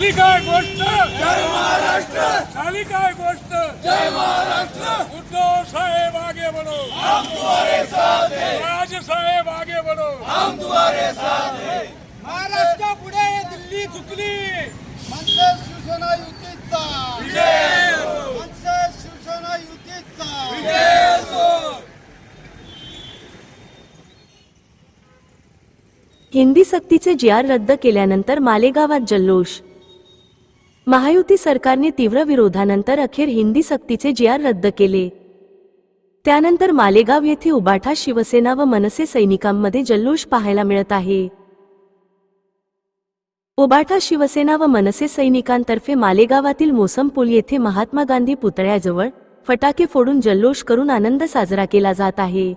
झाली काय गोष्ट? जय महाराष्ट्र! झाली काय गोष्ट? जय महाराष्ट्र! उद्धव साहेब आगे बढ़ो. हम तुम्हारे साथ हैं। राज साहेब आगे बढ़ो. महाराष्ट्र पुढे दिल्ली चुकली. मनसे शिवसेना युतीचा. मनसे शिवसेना युतीचा. हिंदी सक्तीचे जी आर रद्द केल्यानंतर मालेगावात जल्लोष महायुती सरकारने तीव्र विरोधानंतर अखेर हिंदी सक्तीचे जी आर रद्द केले. त्यानंतर मालेगाव येथे उबाठा शिवसेना व मनसे सैनिकांमध्ये जल्लोष पाहायला मिळत आहे. उबाठा शिवसेना व मनसे सैनिकांतर्फे मालेगावातील मोसमपूल येथे महात्मा गांधी पुतळ्याजवळ फटाके फोडून जल्लोष करून आनंद साजरा केला जात आहे.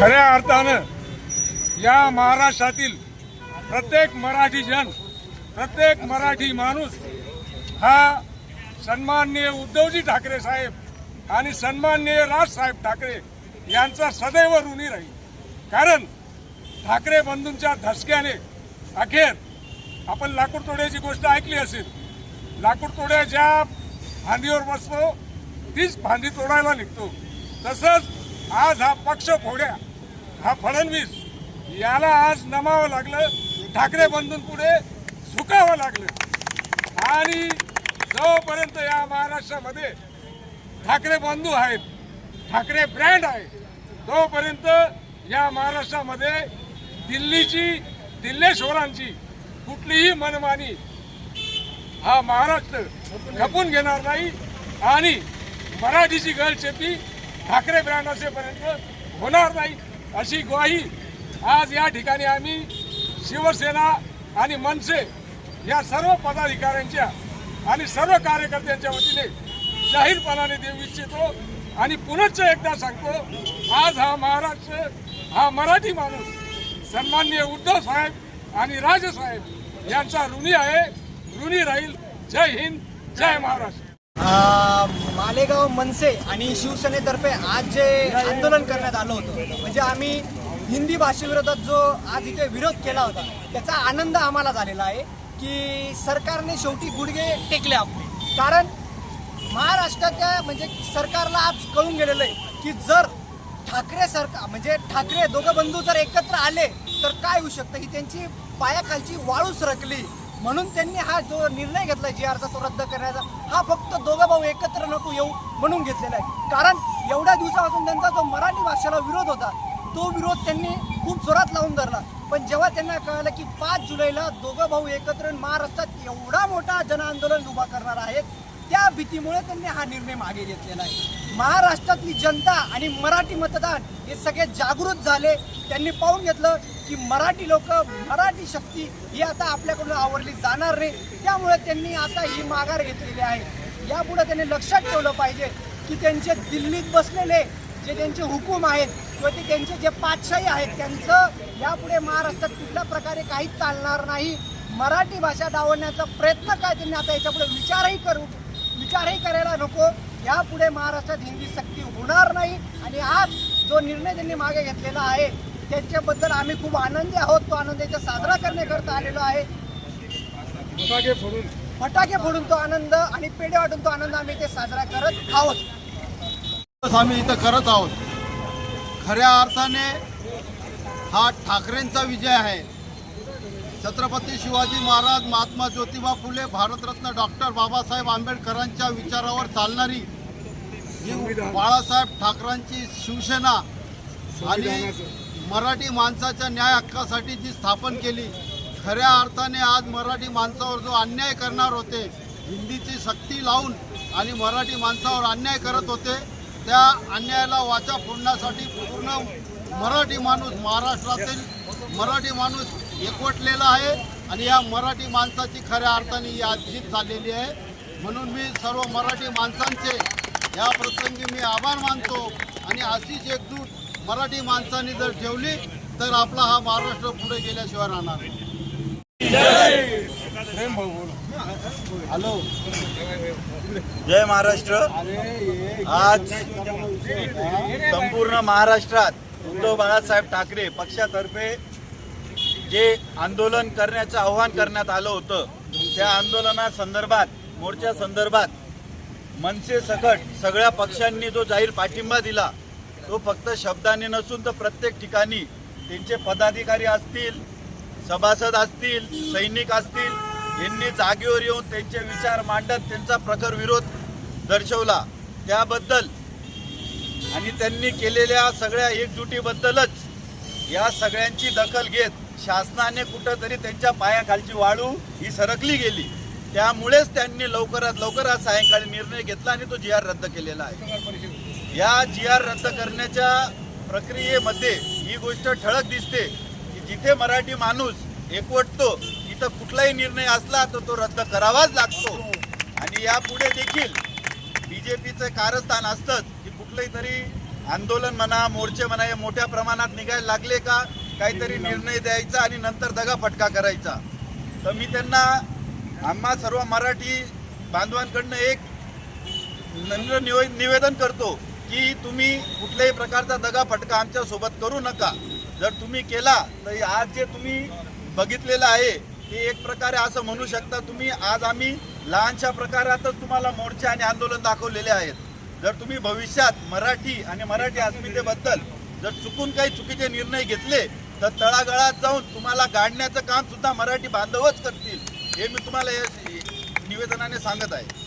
खऱ्या अर्थानं या महाराष्ट्रातील प्रत्येक मराठी जन प्रत्येक मराठी माणूस हा सन्माननीय उद्धवजी ठाकरे साहेब आणि सन्माननीय राजसाहेब ठाकरे यांचा सदैव ऋणी राहील. कारण ठाकरे बंधूंच्या धसक्याने अखेर आपण लाकूड तोड्याची गोष्ट ऐकली असेल. लाकूड तोड्या ज्या फांदीवर बसतो तीच फांदी तोडायला निघतो. तसंच आज हा पक्ष फोड्या हा फडणवीस याला आज नमावं लागलं ठाकरे बंधून पुढे झुकावं लागलं. आणि जोपर्यंत या महाराष्ट्रामध्ये ठाकरे बंधू आहेत ठाकरे ब्रँड आहे तोपर्यंत या महाराष्ट्रामध्ये दिल्लीची दिल्लेश्वरांची कुठलीही मनमानी हा महाराष्ट्र खपून घेणार नाही आणि मराठीची गळचेपी ठाकरे ब्रँड असेपर्यंत होणार नाही. अशी ग्वाही आज या ठिकाणी आम्ही शिवसेना आणि मनसे या सर्व पदाधिकाऱ्यांच्या आणि सर्व कार्यकर्त्यांच्या वतीने जाहीरपणाने देऊ इच्छितो आणि पुनश्च एकदा सांगतो आज हा महाराष्ट्र हा मराठी माणूस सन्माननीय उद्धव साहेब आणि राजसाहेब यांचा ऋणी आहे. ऋणी राहील. जय हिंद जय महाराष्ट्र. मालेगाव मनसे आणि शिवसेनेतर्फे आज जे आंदोलन करण्यात आलं होतं म्हणजे आम्ही हिंदी भाषेविरोधात जो आज इथे विरोध केला होता त्याचा आनंद आम्हाला झालेला आहे की सरकारने शेवटी गुडघे टेकले आपले. कारण महाराष्ट्राच्या म्हणजे सरकारला आज कळून गेलेलं आहे की जर ठाकरे सरकार म्हणजे ठाकरे दोघं बंधू जर एकत्र आले तर काय होऊ शकतं? ही त्यांची पायाखालची वाळू सरकली. म्हणून त्यांनी हा जो निर्णय घेतला जी आरचा तो रद्द करण्याचा हा फक्त दोघं भाऊ एकत्र नको येऊ म्हणून घेतलेला आहे. कारण एवढ्या दिवसापासून त्यांचा जो मराठी भाषेला विरोध होता तो विरोध त्यांनी खूप जोरात लावून धरला. पण जेव्हा त्यांना कळलं की पाच जुलैला दोघं भाऊ एकत्र महाराष्ट्रात एवढा मोठा जनआंदोलन उभा करणार आहेत त्या भीतीमुळे त्यांनी हा निर्णय मागे घेतलेला आहे. महाराष्ट्रातली जनता आणि मराठी मतदान हे सगळे जागृत झाले. त्यांनी पाहून घेतलं की मराठी लोक मराठी शक्ती ही आता आपल्याकडून आवरली जाणार नाही. त्यामुळे त्यांनी आता ही माघार घेतलेली आहे. यापुढे त्यांनी लक्षात ठेवलं पाहिजे की त्यांचे दिल्लीत बसलेले जे त्यांचे हुकूम आहेत किंवा ते त्यांचे जे पातशाही आहेत त्यांचं यापुढे महाराष्ट्रात कुठल्या प्रकारे काहीच चालणार नाही. मराठी भाषा डावण्याचा प्रयत्न काय त्यांनी आता याच्यापुढे विचारही करू विचारही करायला नको. यापुढे महाराष्ट्रात हिंदी सक्ती होणार नाही. आणि आज जो निर्णय त्यांनी मागे घेतलेला आहे त्याच्याबद्दल आम्ही खूप आनंदी आहोत. तो आनंद इथे साजरा करण्याकरता आलेलो आहे. फटाके फोडून. फटाके फोडून तो आनंद आणि पेढे वाटून तो आनंद आम्ही इथे साजरा करत आहोत. दिवस आम्ही इथं करत आहोत. खऱ्या अर्थाने हा ठाकरेंचा विजय आहे. छत्रपती शिवाजी महाराज महात्मा ज्योतिबा फुले भारतरत्न डॉक्टर बाबासाहेब आंबेडकरांच्या विचारावर चालणारी ही बाळासाहेब ठाकरांची शिवसेना आणि मराठी माणसाच्या न्याय हक्कासाठी जी स्थापन केली खऱ्या अर्थाने आज मराठी माणसावर जो अन्याय करणार होते हिंदीची सक्ती लावून आणि मराठी माणसावर अन्याय करत होते त्या अन्यायाला वाचा फोडण्यासाठी पूर्ण मराठी माणूस महाराष्ट्रातील मराठी माणूस एकवटलेला आहे आणि या मराठी माणसाची खऱ्या अर्थाने ही आज जीत झालेली आहे. म्हणून मी सर्व मराठी माणसांचे या प्रसंगी मी आभार मानतो आणि अशीच एकजूट मराठी माणसांनी जर ठेवली तर आपला हा महाराष्ट्र पुढे गेल्याशिवाय राहणार हॅलो. जय महाराष्ट्र. आज संपूर्ण महाराष्ट्रात उद्धव बाळासाहेब ठाकरे पक्षातर्फे जे आंदोलन करण्याचं आव्हान करण्यात आलं होतं त्या आंदोलनासंदर्भात मोर्चा संदर्भात मनसे सकट सगळ्या पक्षांनी जो जाहीर पाठिंबा दिला तो फक्त शब्दाने नसून तर प्रत्येक ठिकाणी त्यांचे पदाधिकारी असतील सभासद असतील सैनिक असतील यांनी जागेवर येऊन त्यांचे विचार मांडत त्यांचा प्रखर विरोध दर्शवला. त्याबद्दल आणि त्यांनी केलेल्या सगळ्या एकजुटीबद्दलच या सगळ्यांची दखल घेत शासनाने कुठंतरी त्यांच्या पायाखालची वाळू ही सरकली गेली. त्यामुळेच त्यांनी लवकरात लवकर आज सायंकाळी निर्णय घेतला आणि तो जी आर रद्द केलेला आहे. या जी आर रद्द करण्याच्या प्रक्रियेमध्ये ही गोष्ट ठळक दिसते की जिथे मराठी माणूस एकवटतो तिथं कुठलाही निर्णय असला तर तो रद्द करावाच लागतो. आणि यापुढे देखील बीजेपीचं कारस्थान असतंच की कुठलंही तरी आंदोलन म्हणा मोर्चे म्हणा हे मोठ्या प्रमाणात निघायला लागले का? काहीतरी निर्णय द्यायचा आणि नंतर दगा फटका करायचा. तर मी त्यांना आम्हा सर्व मराठी बांधवांकडनं एक निवे- निवेदन करतो की तुम्ही कुठल्याही प्रकारचा दगा फटका आमच्यासोबत करू नका. जर तुम्ही केला तर आज जे तुम्ही बघितलेलं आहे ते एक प्रकारे असं म्हणू शकता तुम्ही आज आम्ही लहानशा प्रकारातच तुम्हाला मोर्चे आणि आंदोलन दाखवलेले आहेत. जर तुम्ही भविष्यात मराठी आणि मराठी अस्मितेबद्दल जर चुकून काही चुकीचे निर्णय घेतले तर तळागळात जाऊन तुम्हाला गाडण्याचं काम सुद्धा मराठी बांधवच करतील हे मी तुम्हाला या निवेदनाने सांगत आहे.